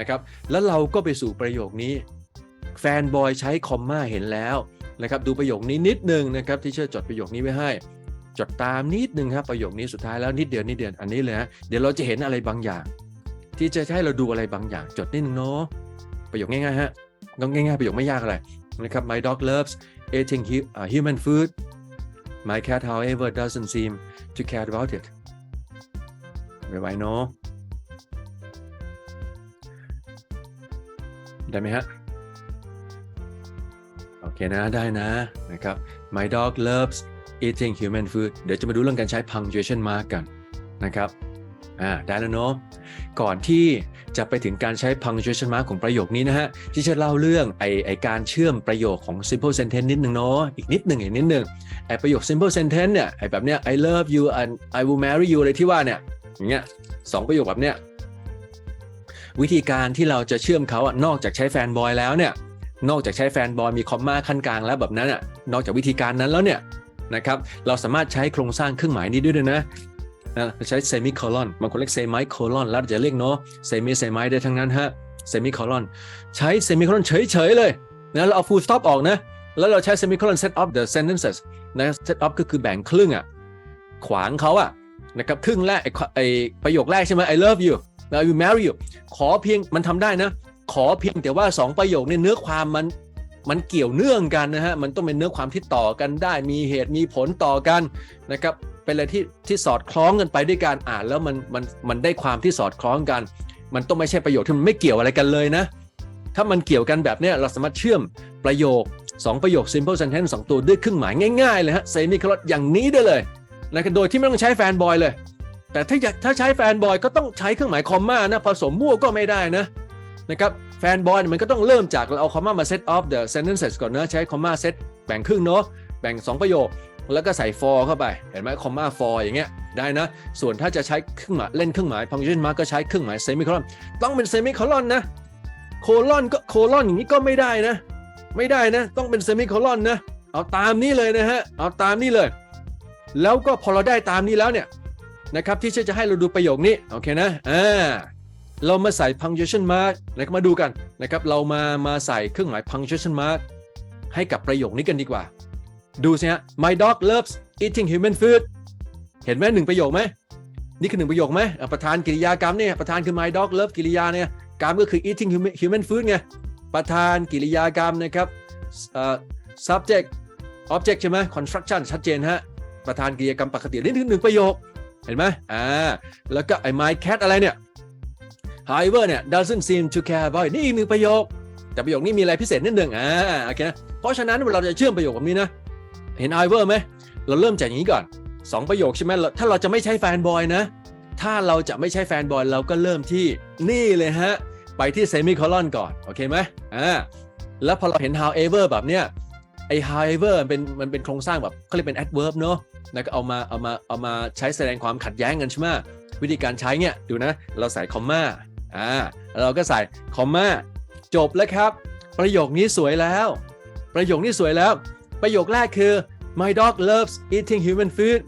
นะครับแล้วเราก็ไปสู่ประโยคนี้แฟนบอยใช้คอมมาเห็นแล้วนะครับดูประโยคนี้นิดนึงนะครับที่เชื่อจดประโยคนี้ไว้ให้ จดตามนิดนึงครับประโยคนี้สุดท้ายแล้วนิดเดียวนิดเดียวอันนี้เลยฮะเดี๋ยวเราจะเห็นอะไรบางอย่าง ที่จะให้เราดูอะไรบางอย่าง จดนิดนึงเนาะประโยคง่ายๆฮะต้องง่ายๆประโยคไม่ยากอะไรนะครับ my dog loves eating human food my cat however doesn't seem to care about it ไวๆเนาะ ได้ไหมฮะ โอเคนะ ได้นะนะครับ my dog loves eating human food เดี๋ยวจะมาดูเรื่องการใช้ punctuation mark กันนะครับอ่าได้แล้วเนาะก่อนที่จะไปถึงการใช้ punctuation mark ของประโยคนี้นะฮะ ที่จะเล่าเรื่องไอไอการเชื่อมประโยคของ simple sentence นิดนึงเนาะอีกนิดหนึ่งอีกนิดหนึ่งไอประโยค simple sentence เนี่ยไอแบบเนี้ย I love you and I will marry you อะไรที่ว่าเนี่ยอย่างเงี้ยสองประโยคแบบเนี้ย วิธีการที่เราจะเชื่อมเขาอะนอกจากใช้แฟนบอยแล้วเนี่ยนอกจากใช้แฟนบอยมีคอมมาขั้นกลางแล้วแบบนั้นอะนอกจากวิธีการนั้นแล้วเนี่ยนะครับเราสามารถใช้โครงสร้างเครื่องหมายนี้ด้วยนะนะใช้เซมิโคลอนบางคนเรียกเซมิโคลอนแล้วจะเรียกเนาะเซมิเซมิได้ทั้งนั้นฮะเซมิโคลอนใช้เซมิโคลอนเฉยๆเลยนะเราเอา full stop ออกนะแล้วเราใช้เซมิโคลอน set up the sentences นะ set up ก็คือแบ่งครึ่งอะ ขวางเขาอะนะครับครึ่งแรกไอไอประโยคแรกใช่ไหม I love you I will marry you ขอเพียงมันทำได้นะ ขอเพียงแต่ว่า 2 ประโยคเนี่ยเนื้อความมันมันเกี่ยวเนื่องกันนะฮะ มันต้องเป็นเนื้อความที่ต่อกันได้ มีเหตุมีผลต่อกันนะครับ เป็นอะไรที่ที่สอดคล้องกันไปด้วยการอ่านแล้วมันมันมันได้ความที่สอดคล้องกัน มันต้องไม่ใช่ประโยคที่มันไม่เกี่ยวอะไรกันเลยนะ ถ้ามันเกี่ยวกันแบบเนี้ยเราสามารถเชื่อมประโยค 2 ประโยค simple sentence 2 ตัวด้วยเครื่องหมายง่ายๆเลยฮะ semicolon อย่างนี้ได้เลยนะโดยที่ไม่ต้องใช้แฟนบอยเลย แต่ถ้าอยากถ้าใช้แฟนบอยก็ต้องใช้เครื่องหมายคอมมานะผสมมั่วก็ไม่ได้นะนะครับแฟนบอยมันก็ต้องเริ่มจากเราเอาคอมมามา set off the sentences ก่อนนะใช้คอมมา set แบ่งครึ่งเนาะแบ่ง 2 ประโยค แล้วก็ใส่ for เข้าไป เห็นไหมคอมมา for อย่างเงี้ยได้นะ ส่วนถ้าจะใช้เครื่องหมายเล่นเครื่องหมาย punctuation mark ก็ใช้เครื่องหมาย semicolon ต้องเป็น semicolon นะ colon ก็ colon อย่างนี้ก็ไม่ได้นะ ไม่ได้นะ ต้องเป็น semicolon นะ เอาตามนี้เลยนะฮะ เอาตามนี้เลย แล้วก็พอเราได้ตามนี้แล้วเนี่ย นะครับที่จะให้เราดูประโยคนี้โอเคนะอ่าเรามาใส่ punctuation mark นะครับมาดูกันนะครับเรามามาใส่เครื่องหมาย punctuation mark ให้กับประโยคนี้กันดีกว่า ดูสิฮะ my dog loves eating human food เห็นไหมหนึ่งประโยคไหมนี่คือหนึ่งประโยคไหมประธานกิริยากรรมเนี่ยประธานคือ my dog love กิริยาเนี่ยกรรมก็คือ eating human, human food ไงประธานกิริยากรรมนะครับอ่อ subject object ใช่ไหม construction ชัดเจนฮะประธานกิริยากรรมปกตินี่คือหนึ่งประโยค เห็นไหมอ่าแล้วก็ไอ้ my cat อะไรเนี่ย however เนี่ย doesn't seem to care about it นี่อีกหนึ่งประโยค แต่ประโยคนี้มีอะไรพิเศษนิดหนึ่งอ่าโอเคนะเพราะฉะนั้นเราจะเชื่อมประโยคแบบนี้นะ เห็น however ไหมเราเริ่มจากอย่างนี้ก่อน 2 ประโยคใช่ไหมถ้าเราจะไม่ใช้แฟนบอยนะ ถ้าเราจะไม่ใช้แฟนบอยเราก็เริ่มที่นี่เลยฮะ ไปที่ semicolon ก่อน โอเคไหมอ่าแล้วพอเราเห็น however แบบเนี้ย ไอ้ however มันเป็นมันเป็นโครงสร้างแบบเขาเรียกเป็น adverb เนอะแล้วก็เอามาเอามาเอามาใช้แสดงความขัดแย้งกันใช่ไหมวิธีการใช้เนี่ยดูนะเราใส่คอมมาอ่าเราก็ใส่คอมมาจบแล้วครับ ประโยคนี้สวยแล้ว ประโยคนี้สวยแล้ว ประโยคแรกคือ my dog loves eating human food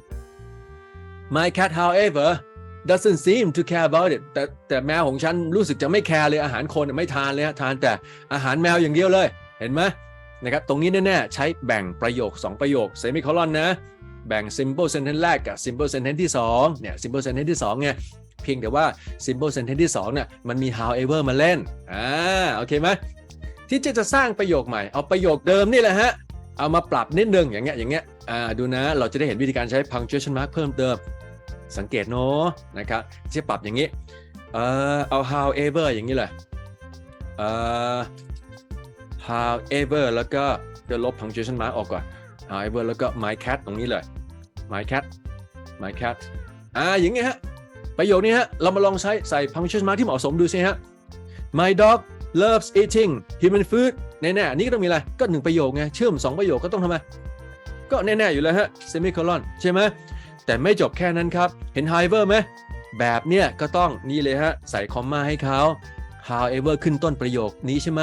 my cat however doesn't seem to care about it แต่แต่แมวของฉันรู้สึกจะไม่แคร์เลยอาหารคนไม่ทานเลยฮะทานแต่อาหารแมวอย่างเดียวเลย เห็นไหม นะครับตรงนี้แน่ๆใช้แบ่งประโยค 2 ประโยค semicolon นะแบ่ง simple sentence แรกกับ simple sentence ที่2เนี่ย simple sentence ที่2ไงเพียงแต่ว่า simple sentence ที่2เนี่ยมันมี however มาเล่นอ่าโอเคไหมที่จะจะสร้างประโยคใหม่เอาประโยคเดิมนี่แหละฮะเอามาปรับนิดนึงอย่างเงี้ยอย่างเงี้ยอ่าดูนะเราจะได้เห็นวิธีการใช้ punctuation mark เพิ่มเติมสังเกตเนาะนะครับจะปรับอย่างนี้เอ่อเอา however อย่างนี้เลยเอ่อ however แล้วก็จะลบ punctuation mark ออกก่อน however แล้วก็ my cat ตรงนี้เลย my cat my cat อ่าอย่างเงี้ยฮะ ประโยคนี้ฮะ เรามาลองใช้ใส่ punctuation mark ที่เหมาะสมดูสิฮะ My dog loves eating human food แน่ๆอันนี้ก็ต้องมีอะไร ก็หนึ่งประโยคไง เชื่อม 2 ประโยคก็ต้องทำไม ก็แน่ๆอยู่แล้วฮะ semicolon ใช่ไหม แต่ไม่จบแค่นั้นครับ เห็น however ไหม แบบเนี้ยก็ต้องนี่เลยฮะ ใส่คอมมาให้เขา however ขึ้นต้นประโยคนี้ใช่ไหม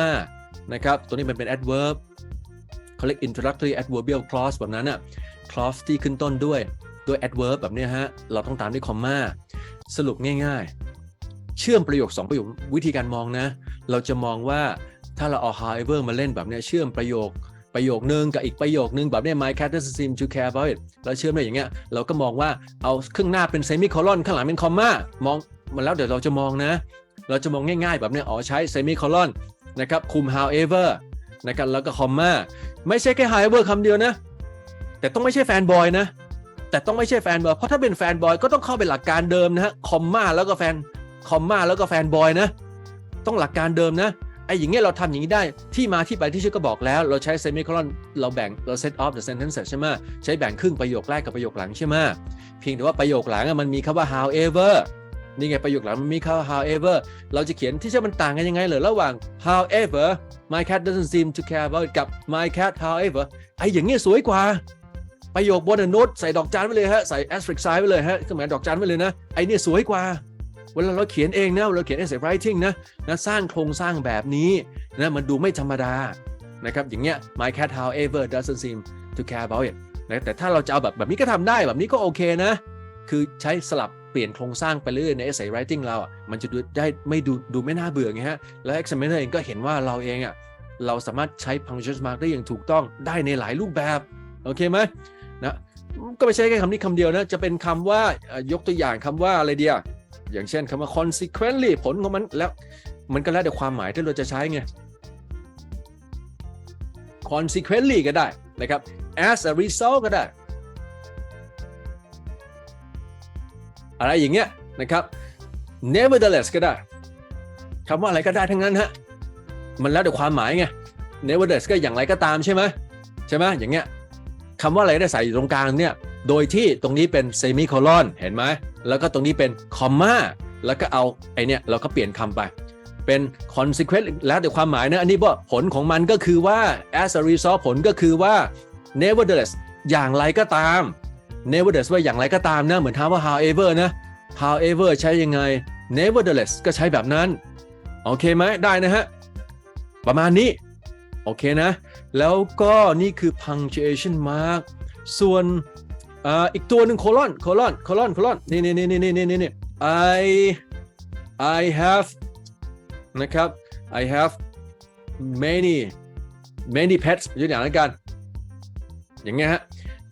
นะครับ ตัวนี้มันเป็น adverb เขาเรียก introductory adverbial clause แบบนั้นอะ clause ที่ขึ้นต้นด้วยด้วย adverb แบบนี้ฮะ เราต้องตามด้วยคอมมาสรุปง่ายๆ เชื่อมประโยค 2 ประโยควิธีการมองนะ เราจะมองว่าถ้าเราเอา however มาเล่นแบบนี้เชื่อมประโยคประโยคนึงกับอีกประโยคนึงแบบนี้ my cat doesn't seem to care about it เราเชื่อมได้อย่างเงี้ยเราก็มองว่าเอาครึ่งหน้าเป็น semicolon ข้างหลังเป็น comma มองมันแล้วเดี๋ยวเราจะมองนะ เราจะมองง่ายๆ แบบนี้อ๋อใช้ semicolon นะครับคุม however นะครับแล้วก็ comma ไม่ใช่แค่ however คำเดียวนะ แต่ต้องไม่ใช่แฟนบอยนะ แต่ต้องไม่ใช่แฟนบอยเพราะถ้าเป็นแฟนบอยก็ต้องเข้าไปหลักการเดิมนะฮะคอมมาแล้วก็แฟนคอมมาแล้วก็แฟนบอยนะ ต้องหลักการเดิมนะไอ้อย่างเงี้ยเราทำอย่างนี้ได้ที่มาที่ไปที่ชื่อก็บอกแล้ว เราใช้เซมิค o ลอนเราแบ่งเรา set off the sentences ใช่ไหมใช้แบ่งครึ่งประโยคแรกกับประโยคหลังใช่ไหมเพียงแต่ว่าประโยคหลังอะมันมีคำว่า however นี่ไงประโยคหลังมันมีคำว่า however เราจะเขียนที่จะมันต่างกันยังไงเหรอระหว่าง however my cat doesn't seem to care about it กับ my cat however ไอ้อย่างเงี้ยสวยกว่า ประโยคบนโน้ตใส่ดอกจันไว้เลยฮะใส่ asterisk sign ไว้เลยฮะเครื่องหมายดอกจันไว้เลยนะไอ้เนี่ยสวยกว่าเวลาเราเขียนเองนะเวลาเราเขียน essay writing นะนะสร้างโครงสร้างแบบนี้นะมันดูไม่ธรรมดานะครับอย่างเงี้ย my cat however doesn't seem to care about it นะแต่ถ้าเราจะเอาแบบแบบนี้ก็ทำได้แบบนี้ก็โอเคนะ คือใช้สลับ ปลี่ยนโครงสร้างไปเรื่อยใน essay writing เราอะมันจะดูได้ไม่ดูดูไม่น่าเบื่อไงฮะ แล้ว examiner เองก็เห็นว่าเราเองอะเราสามารถใช้ punctuation mark ได้อย่างถูกต้องได้ในหลายรูปแบบ โอเคไหมนะก็ไม่ใช่แค่คำนี้คำเดียวนะ จะเป็นคำว่ายกตัวอย่างคำว่าอะไรเดียอย่างเช่นคำว่า consequently ผลของมันแล้วมันก็แล้วแต่ความหมายที่เราจะใช้ไง consequently ก็ได้นะครับ as a result ก็ได้ อะไรอย่างเงี้ยนะครับ nevertheless ก็ได้คำว่าอะไรก็ได้ทั้งนั้นฮะมันแล้วแต่ความหมายไง nevertheless ก็อย่างไรก็ตามใช่ไหมใช่ไหมอย่างเงี้ยคำว่าอะไรได้ใส่อยู่ตรงกลางเนี่ยโดยที่ตรงนี้เป็นเซมิโคลอนเห็นไหมแล้วก็ตรงนี้เป็นคอมมาแล้วก็เอาไอเนี่ยเราก็เปลี่ยนคำไปเป็น consequent แล้วแต่ความหมายนะ อันนี้ว่าผลของมันก็คือว่า as a result ผลก็คือว่า nevertheless อย่างไรก็ตาม nevertheless ว่าอย่างไรก็ตามนะเหมือนถามว่า however นะ however ใช้ยังไง nevertheless ก็ใช้แบบนั้น โอเคไหมได้นะฮะ ประมาณนี้ โอเคนะ แล้วก็นี่คือ punctuation mark ส่วนอ,อีกตัวหนึ่ง colon colon colon colon นี่นี่นี่นี่นี่นี่นี่ I I have นะครับ I have many many pets ยกอย่างนั้นกัน อย่างเงี้ยฮะ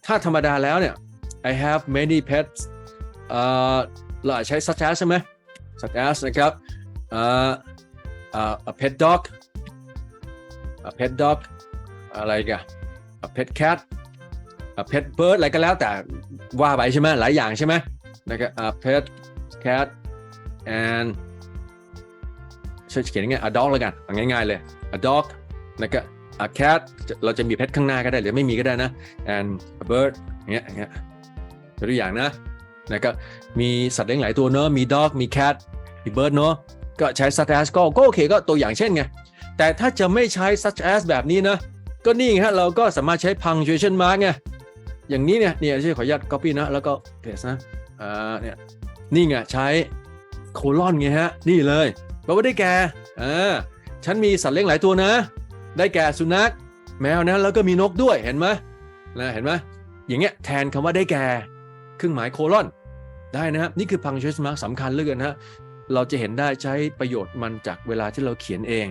ถ้าธรรมดาแล้วเนี่ย I have many pets อ่าเราอาจใช้ such as ใช่ไหม such as นะครับ a pet dog a pet dog อะไรกัน a pet cat a pet bird อะไรก็แล้วแต่ว่าไปใช่ไหมหลายอย่างใช่ไหมนะครับ a pet cat and ช่วยเขียนยังไง a dog แล้วกันเอาง่ายๆเลย a dog นะครับ a cat เราจะมี pet ข้างหน้าก็ได้หรือไม่มีก็ได้นะ and a bird อย่างเงี้ยอย่างเงี้ย ตัวอย่างนะนะครับมีสัตว์เลี้ยงหลายตัวเนอะมี dog มี cat มี bird เนอะก็ใช้ such as ก็ก็โอเคก็ตัวอย่างเช่นไง แต่ถ้าจะไม่ใช้ such as แบบนี้นะ ก็นี่ไงฮะเราก็สามารถใช้ punctuation mark ไงอย่างนี้เนี่ยเนี่ยช่วยขออนุญาต copy นะ แล้วก็ paste นะอ่าเนี่ยนี่ไงใช้ colon ไงฮะ นี่เลยแปลว่าได้แก่อ่าฉันมีสัตว์เลี้ยงหลายตัวนะ ได้แก่สุนัข แมวนะแล้วก็มีนกด้วยเห็นไหมนะเห็นไหมอย่างเงี้ยแทนคำว่าได้แก่ เครื่องหมาย colon ได้นะครับนี่คือ punctuation mark สำคัญเหลยกันะเราจะเห็นได้ใช้ประโยชน์มันจากเวลาที่เราเขียนเอง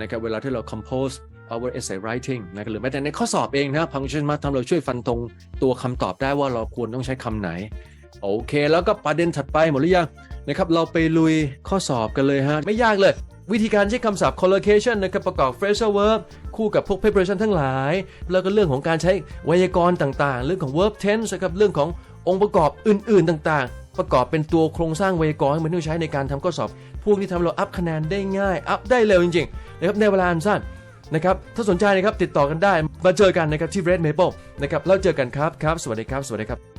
นะครับเวลาที่เรา compose our essay writing นะครับหรือแม้แต่ในข้อสอบเองนะ punctuation mark ทำเราช่วยฟันตรงตัวคำตอบได้ว่าเราควรต้องใช้คำไหน โอเค แล้วก็ประเด็นถัดไปหมดหรือยังนะครับเราไปลุยข้อสอบกันเลยฮะไม่ยากเลยวิธีการใช้คำศัพท์ collocation นะครับประกอบ phrasal verb คู่กับพวก preparation ทั้งหลาย แล้วก็เรื่องของการใช้ไวยากรณ์ต่างๆ เรื่องของ verb tense นะครับเรื่องของ องค์ประกอบอื่นๆต่างๆ ประกอบเป็นตัวโครงสร้างเวกรณ์ให้มันต้องใช้ในการทำข้อสอบ พวกที่ทำเราอัพคะแนนได้ง่าย อัพได้เร็วจริงๆนะครับในเวลาอันสั้นนะครับถ้าสนใจนะครับติดต่อกันได้มาเจอกันนะครับที่ Red Maple นะครับแล้วเจอกันครับครับ สวัสดีครับ สวัสดีครับ